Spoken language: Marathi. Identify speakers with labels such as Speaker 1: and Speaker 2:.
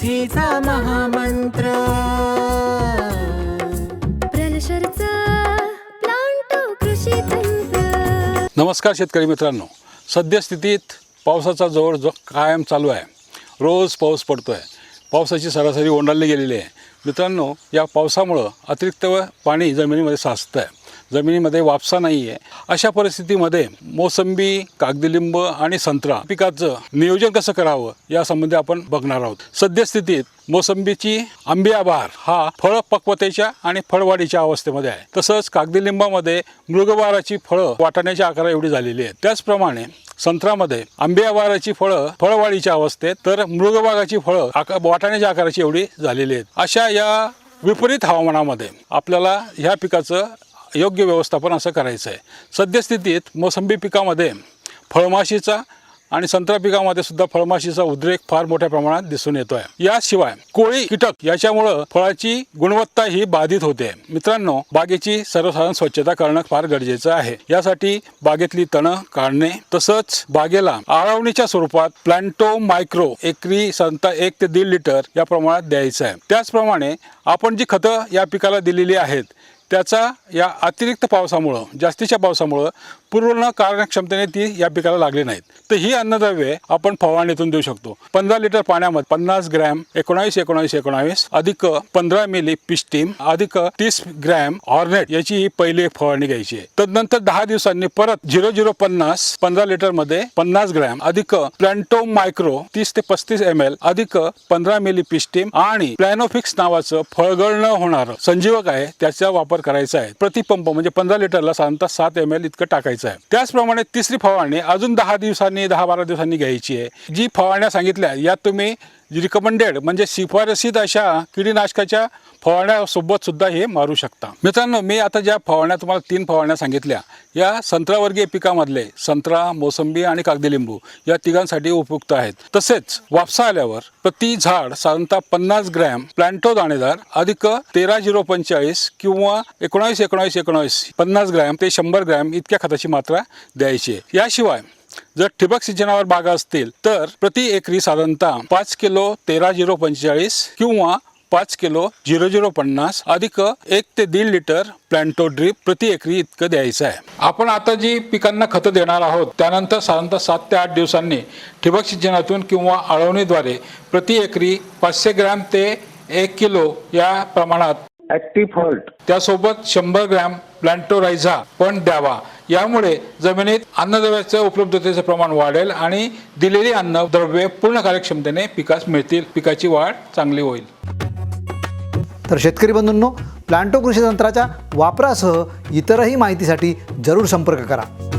Speaker 1: समृद्धीचा महामंत्र.
Speaker 2: प्रलशरचा प्लांटो कृषी तंत्र.
Speaker 3: नमस्कार शेतकरी मित्रांनो. सद्यस्थितीत पावसाचा जोर जो कायम चालू आहे. रोज पाऊस पडतो आहे पावसाची सरासरी ओंडाळली गेलेली आहे. मित्रांनो या पावसामुळं अतिरिक्त पाणी जमिनीमध्ये साचतं आहे जमिनीमध्ये वापसा नाही आहे अशा परिस्थितीमध्ये मोसंबी कागदीलिंब आणि संत्रा पिकाचं नियोजन कसं करावं यासंबंधी आपण बघणार आहोत. सद्यस्थितीत मोसंबीची आंबियाभार हा फळ पक्वतेच्या आणि फळवाढीच्या अवस्थेमध्ये आहे. तसंच कागदीलिंबामध्ये मृगबाराची फळं वाटाण्याच्या आकारा एवढी झालेली आहेत. त्याचप्रमाणे संत्र्यामध्ये आंबियाबाराची फळं फळवाढीच्या अवस्थेत तर मृगबागाची फळं आका वाटाण्याच्या आकाराची एवढी झालेली आहेत. अशा या विपरीत हवामानामध्ये आपल्याला ह्या पिकाचं योग्य व्यवस्थापन असं करायचं आहे सद्यस्थितीत मोसंबी पिकामध्ये फळमाशीचा आणि संत्रा पिकामध्ये सुद्धा फळमाशीचा उद्रेक फार मोठ्या प्रमाणात दिसून येतो आहे याशिवाय कोळी कीटक याच्यामुळं फळाची गुणवत्ता ही बाधित होते. मित्रांनो बागेची सर्वसाधारण स्वच्छता करणं फार गरजेचं आहे. यासाठी बागेतली तणं काढणे तसंच बागेला आळवणीच्या स्वरूपात प्लॅन्टो मायक्रो एकरी संता एक ते दीड लिटर या प्रमाणात द्यायचं आहे त्याचप्रमाणे आपण जी खतं या पिकाला दिलेली आहेत त्याचा या अतिरिक्त पावसामुळं जास्तीच्या पावसामुळं पूर्ण कार्यक्षमतेने ती या पिकाला लागली नाहीत. तर ही अन्नद्रव्ये आपण फवारणीतून देऊ शकतो. पंधरा लिटर पाण्यामध्ये पन्नास ग्रॅम एकोणावीस एकोणावीस एकोणावीस अधिक पंधरा मिली पिस्टीम अधिक तीस ग्रॅम ऑर्नेट याची ही पहिली फवारणी घ्यायची आहे. तदनंतर दहा दिवसांनी परत झिरो झिरो पन्नास पंधरा लिटरमध्ये पन्नास ग्रॅम अधिक प्लॅन्टो मायक्रो तीस ते पस्तीस एम एल अधिक पंधरा मिली पिस्टीम आणि प्लॅनोफिक्स नावाचं फळगळ न होणारं संजीवक आहे त्याचा वापर करायचा आहे. प्रतिपंप म्हणजे पंधरा लिटरला साधारणतः सात एम एल इतकं टाकायचं आहे. त्याचप्रमाणे तिसरी फवारणी अजून दहा दिवसांनी दहा बारा दिवसांनी घ्यायची आहे. जी फवारण्या सांगितल्या यात तुम्ही रिकमेंडेड म्हणजे शिफारसीत अशा किडीनाशकाच्या फवारण्यासोबत सुद्धा हे मारू शकता. मित्रांनो मी आता ज्या फवारण्या तुम्हाला तीन फवारण्या सांगितल्या या संत्रावर्गीय पिकामधले संत्रा मोसंबी आणि कागदी लिंबू या तिघांसाठी उपयुक्त आहेत. तसेच वापसा आल्यावर प्रति झाड साधारणतः पन्नास ग्रॅम प्लॅन्टो दाणेदार अधिक तेरा झिरो पंचेचाळीस किंवा एकोणावीस एकोणावीस एकोणावीस पन्नास ग्रॅम ते शंभर ग्रॅम इतक्या खताची मात्रा द्यायची आहे. याशिवाय जर ठिबक सिंचनावर बागा असतील तर प्रति एकरी साधारणतः पाच किलो तेरा झिरो पंचेचाळीस किंवा पाच किलो झिरो झिरो पन्नास अधिक एक ते दीड लिटर प्लॅन्टो ड्रीप प्रति एकरी इतकं द्यायचं आहे. आपण आता जी पिकांना खतं देणार आहोत त्यानंतर साधारणतः सात ते आठ दिवसांनी ठिबक सिंचनातून किंवा आळवणीद्वारे प्रति एकरी पाचशे ग्रॅम ते एक किलो या प्रमाणात
Speaker 4: ऍक्टिव्ह फॉल्ट
Speaker 3: त्यासोबत शंभर ग्रॅम प्लॅन्टोरायझा पण द्यावा. यामुळे जमिनीत अन्नद्रव्याच्या उपलब्धतेचं प्रमाण वाढेल आणि दिलेली अन्नद्रव्ये पूर्ण कार्यक्षमतेने पिकास मिळतील. पिकाची वाढ चांगली होईल.
Speaker 5: तर शेतकरी बंधूंनो प्लांटो कृषी तंत्राच्या वापरासह इतरही माहितीसाठी जरूर संपर्क करा.